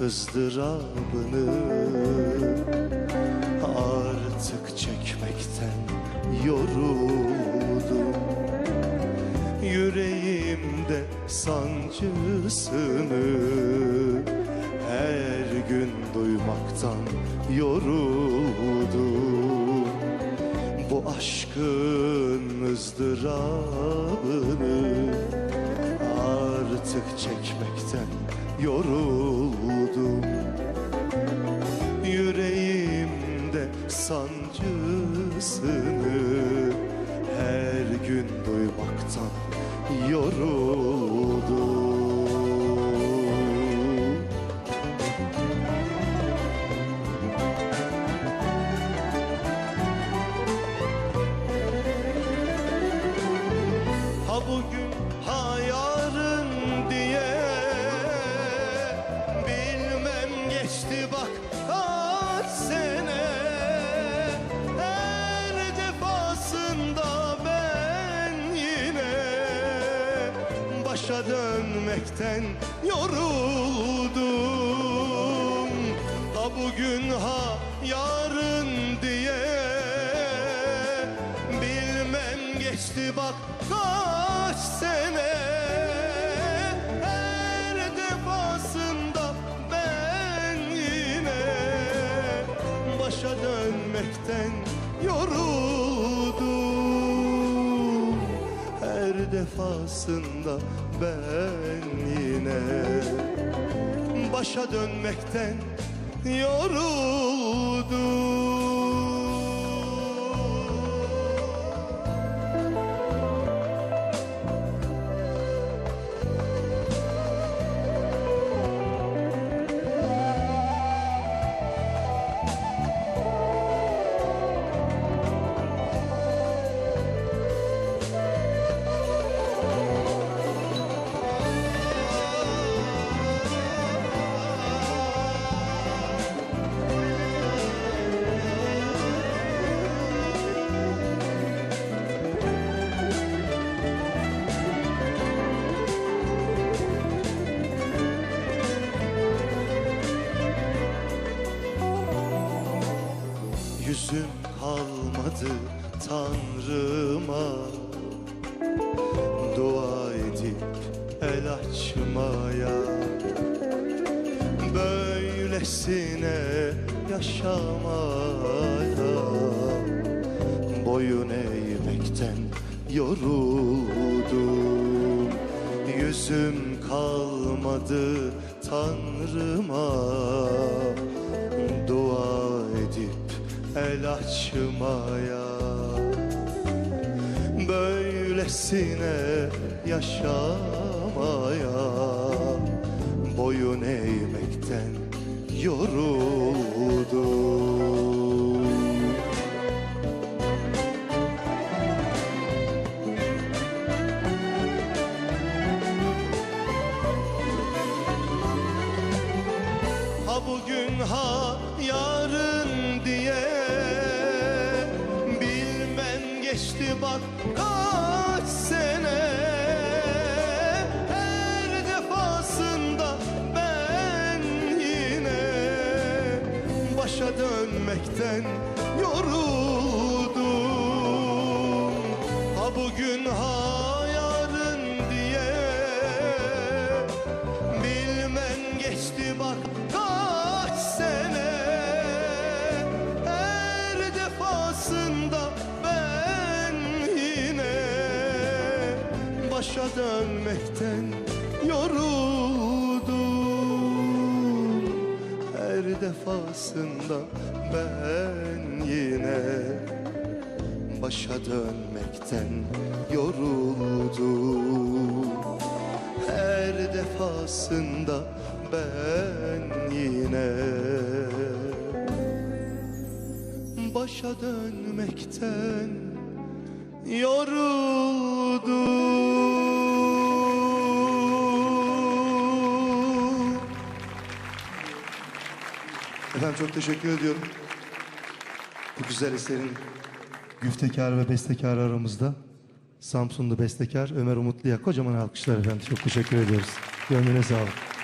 ızdırabını Artık çekmekten yoruldum. Yüreğimde sancısını Her gün duymaktan yoruldum. Bu aşkın ızdırabını Artık çekmekten yoruldum. Yüreğimde sancısını Her gün duymaktan yoruldum. Ha bugün Başa dönmekten yoruldum. Ha bugün ha yarın diye Bilmem geçti bak kaç sene Her defasında ben yine Başa dönmekten yoruldum Yüzüm kalmadı Tanrıma. Dua edip el açmaya. Böylesine yaşamaya. Boyun eğmekten yoruldum. Yüzüm kalmadı Tanrıma el açmaya. Böylesine yaşamaya. Boyun eğmekten yoruldum. Bugün ha yarın diye geçti bak kaç sene. Her defasında ben yine Başa dönmekten yoruldum. Ha bugün ha yarın diye Bilmem geçti bak kaç Başa dönmekten yoruldum Her defasında ben yine Başa dönmekten yoruldum her defasında ben yine başa dönmekten yoruldum. Efendim çok teşekkür ediyorum. Bu güzel eserin güftekar ve bestekar aramızda. Samsunlu bestekar Ömer Umutlu'ya kocaman alkışlar efendim. Çok teşekkür ediyoruz. Gönlüne sağlık.